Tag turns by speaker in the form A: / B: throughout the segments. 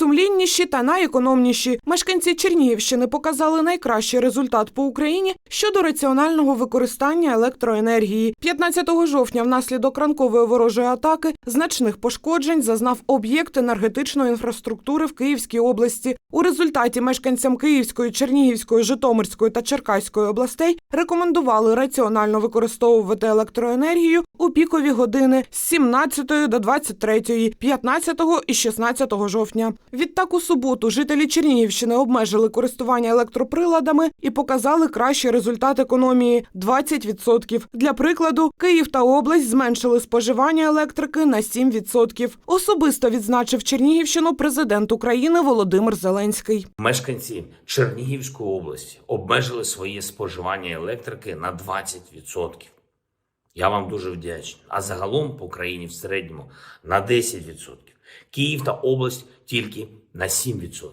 A: найсумлінніші та найекономніші. Мешканці Чернігівщини показали найкращий результат по Україні щодо раціонального використання електроенергії. 15 жовтня внаслідок ранкової ворожої атаки значних пошкоджень зазнав об'єкт енергетичної інфраструктури в Київській області. У результаті мешканцям Київської, Чернігівської, Житомирської та Черкаської областей рекомендували раціонально використовувати електроенергію у пікові години з 17 до 23, 15 і 16 жовтня. Відтак у суботу жителі Чернігівщини обмежили користування електроприладами і показали кращий результат економії 20%. Для прикладу, Київ та область зменшили споживання електрики на 7%. Особисто відзначив Чернігівщину президент України Володимир Зеленський.
B: Мешканці Чернігівської області обмежили своє споживання електрики на 20%. Я вам дуже вдячний. А загалом по країні в середньому на 10%. Київ та область тільки на 7%.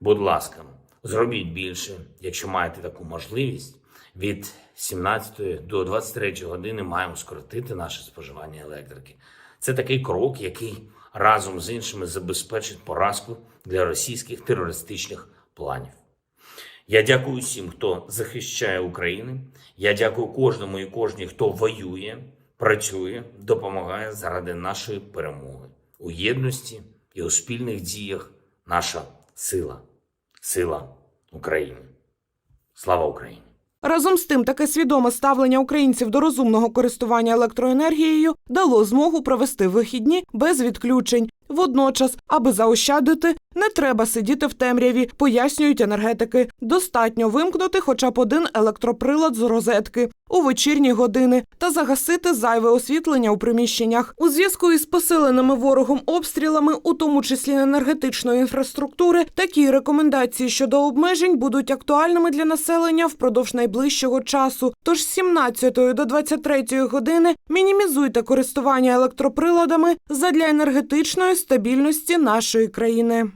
B: Будь ласка, зробіть більше, якщо маєте таку можливість. Від 17 до 23 години маємо скоротити наше споживання електрики. Це такий крок, який разом з іншими забезпечить поразку для російських терористичних планів. Я дякую всім, хто захищає Україну. Я дякую кожному і кожній, хто воює, працює, допомагає заради нашої перемоги. У єдності і у спільних діях наша сила, сила України. Слава Україні!
A: Разом з тим, таке свідоме ставлення українців до розумного користування електроенергією дало змогу провести вихідні без відключень. Водночас, аби заощадити, не треба сидіти в темряві, пояснюють енергетики. Достатньо вимкнути хоча б один електроприлад з розетки у вечірні години та загасити зайве освітлення у приміщеннях. У зв'язку із посиленими ворогом обстрілами, у тому числі енергетичної інфраструктури, такі рекомендації щодо обмежень будуть актуальними для населення впродовж найближчого часу. Тож з 17 до 23 години мінімізуйте користування електроприладами задля енергетичної стабільності нашої країни.